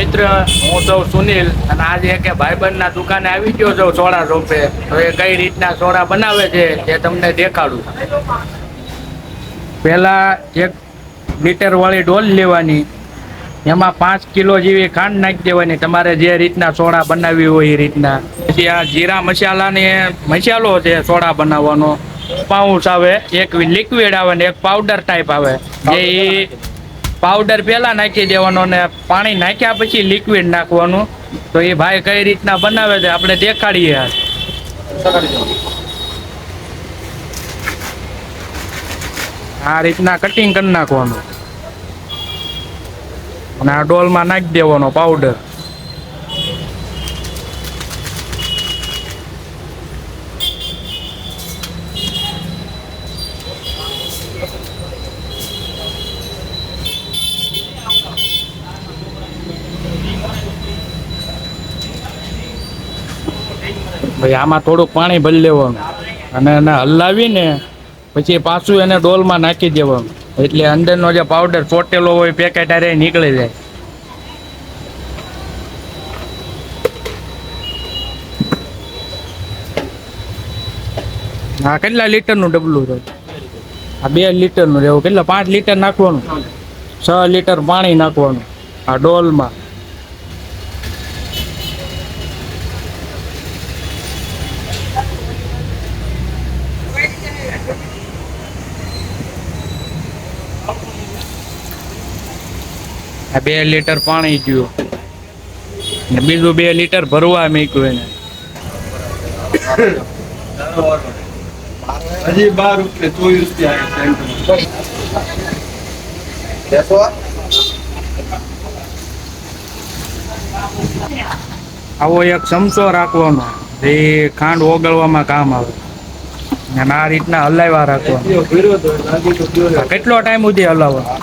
મિત્ર હું સૌ સુનિલ અને આજે કે ભાઈબંધના દુકાને આવી ગયો છું સોડા રોપે. તો એ કઈ રીતના સોડા બનાવે છે તે તમને દેખાડું. પહેલા એક લીટર વાળી ડોલ લેવાની. એમાં પાંચ કિલો જેવી ખાંડ નાખી દેવાની. તમારે જે રીતના સોડા બનાવવી હોય એ રીતના. પછી આ જીરા મસાલાને મસાલો છે સોડા બનાવવાનો. પાઉચ આવે એક લિક્વિડ આવે ને એક પાવડર ટાઈપ આવે. જે ઈ પાવડર પહેલા નાખી દેવાનો ને પાણી નાખ્યા પછી લિક્વિડ નાખવાનું. તો એ ભાઈ કઈ રીતના બનાવે છે આપણે દેખાડીએ આ રીતના કટિંગ કરી નાખવાનું. અને આ ડોલમાં નાખી દેવાનો પાવડર. ભાઈ, આમાં થોડુંક પાણી ભરી લેવાનું. અને એને હલાવીને પછી પાછું એને ડોલમાં નાખી દેવાનું. એટલે અંદરનો જે પાવડર ચોટેલો હોય પેકેટ આરે નીકળી જાય. હા કેટલા લીટરનું ડબલું છે આ બે લીટરનું રહેવું. કેટલા? પાંચ લીટર નાખવાનું? છ લીટર પાણી નાખવાનું. આ ડોલમાં. આ બે લીટર પાણી ગયું. ને બીજું બે લીટર ભરવા મૂક્યું એને. હજી બાર રૂપિયા ચોવીસ આવો એક ચમચો રાખવાનો. એ ખાંડ ઓગળવામાં કામ આવે. અને આ રીતના હલાવ્યા રાખવાનું. કેટલો ટાઈમ સુધી હલાવવા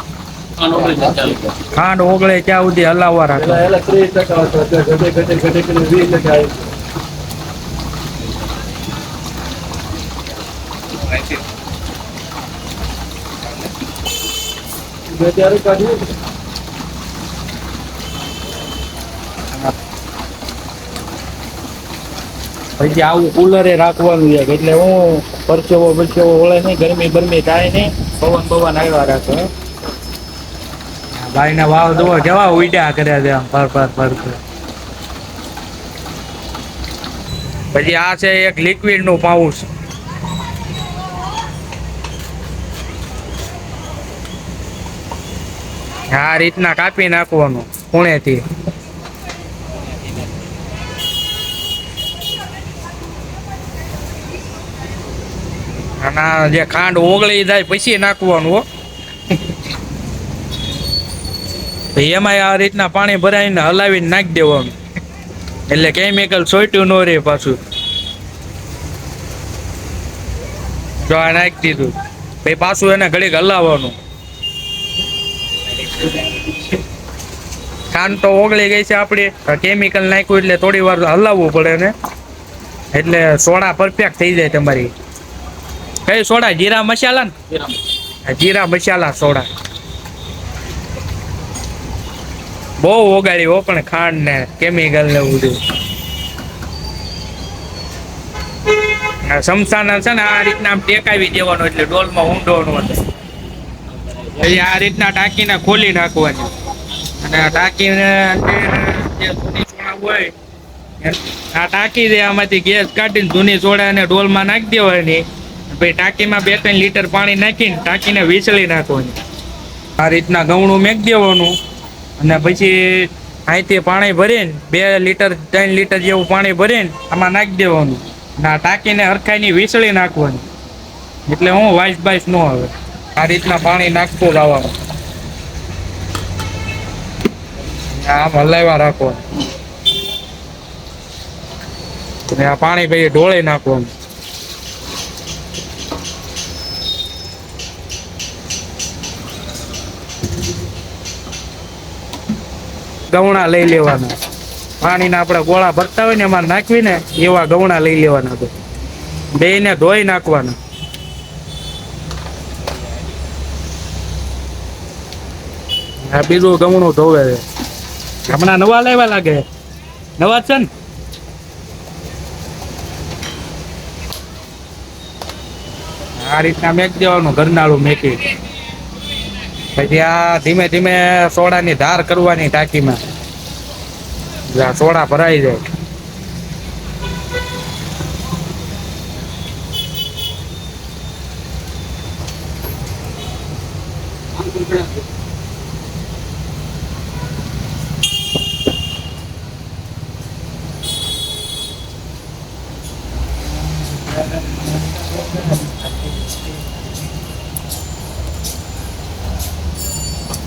ખાંડ ઓગળે ત્યાં સુધી હલાવવા રાખે. ત્રીસ ટકા ઘટે ઘટે ઘટે ઘટે વીસ ટકા ત્યારે કાઢ્યું. પછી આવું કુલરે રાખવાનું છે એટલે હું પરસેવો પરસેવો ઓળે નહીં ગરમી બરમી થાય નહીં પવન પવન આવ્યા રાખે. ભાઈ ના વાવ જોવો, કેવા ઉડ્યા કર્યા છે આમ ફર ફર ફર. પછી આ છે એક લિક્વિડનું પાઉચ. આ રીતના કાપી નાખવાનું પૂણેથી અને જે ખાંડ ઓગળી જાય પછી નાખવાનું એમાંય આ રીતના પાણી ભરાઈને હલાવીને નાખી દેવાનું એટલે કેમિકલ સોટ્યું ન રહે પાછું. જો આ નાખી દીધું. પછી પાછું એને ઘડીક હલાવવાનું. ખાંડ તો ઓગળી ગઈ છે આપણી કેમિકલ નાખ્યું એટલે થોડી વાર હલાવવું પડે ને એટલે સોડા પરફેક્ટ થઈ જાય તમારી. કઈ સોડા? જીરા મસાલા ને? જીરા મસાલા સોડા. બહુ ઓગાળી હો પણ ખાંડ ને કેમિકલ ને બધું. સમસાના છે ને આ રીતના આમ ટેકાવી દેવાનો એટલે ડોલમાં ઊંડો પછી આ રીતના ટાંકીને ખોલી નાખવાની. અને ટાંકીને જે હોય આ ટાંકી દે આમાંથી ગેસ કાઢીને જૂની સોડા અને ડોલમાં નાખી દેવાની. પછી ટાંકીમાં બે ત્રણ લીટર પાણી નાખીને ટાંકીને વીસળી નાખવાની. આ રીતના ગવણું મેક દેવાનું. અને પછી અહીંથી પાણી ભરીને બે લીટર, ત્રણ લીટર જેવું પાણી ભરીને આમાં નાખી દેવાનું. અને આ ટાંકીને હરખાઈની વીસળી નાખવાની. એટલે હું વાઇસ બાઇસ ન આવે. આ રીતના પાણી નાખતું લાવવાનું આમ હલાવ્યા રાખવાનું. આ પાણી પછી ઢોળી નાખવાનું. ગવણા લઈ લેવાના. પાણીના આપણે ગોળા ભરતા હોય ને એમાં નાખવીને એવા ગવણા લઈ લેવાના તો. ને ધોઈ નાખવાના. આ બીજું ગમણું ધોવે છે. હમણાં નવા લેવા લાગે. નવા છે ને? આ રીતના મેક દેવાનું, ઘરનાળું મેકી પછી આ ધીમે ધીમે સોડાની ધાર કરવાની ટાંકીમાં. માં સોડા ભરાઈ જાય.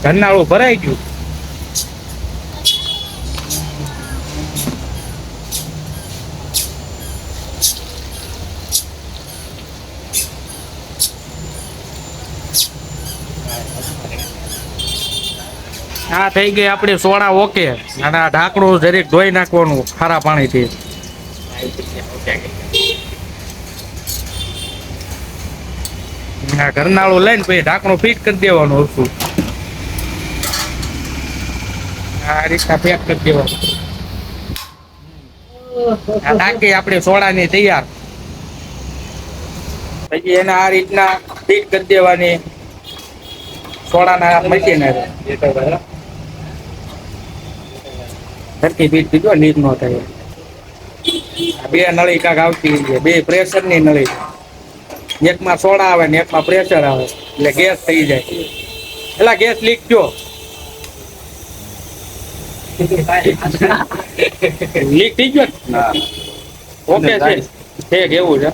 ઘરનાળું ભરાઈ ગયું. આ થઈ ગઈ આપણે સોડા ઓકે. અને આ ઢાંકણું જરીક ધોઈ નાખવાનું ખારા પાણીથી. ઘરનાળું લઈને પછી ઢાંકણું ફિટ કરી દેવાનું હતું. આ રીતના પેક કરી દેવાનું આ ટાંકી આપણી સોડાની તૈયાર. પછી એને આ રીતના ફીટ કરી દેવાની. સોડાના મશીન સરખી ફીટ દીધો લીક નો થાય. બે નળી કાંક આવતી બે પ્રેશરની નળી. એકમાં સોડા આવે ને એકમાં પ્રેશર આવે. એટલે ગેસ થઈ જાય. એટલે ગેસ લીક થયો. લીક થઈ ગયો ના ઓકે છે. ઠીક એવું છે.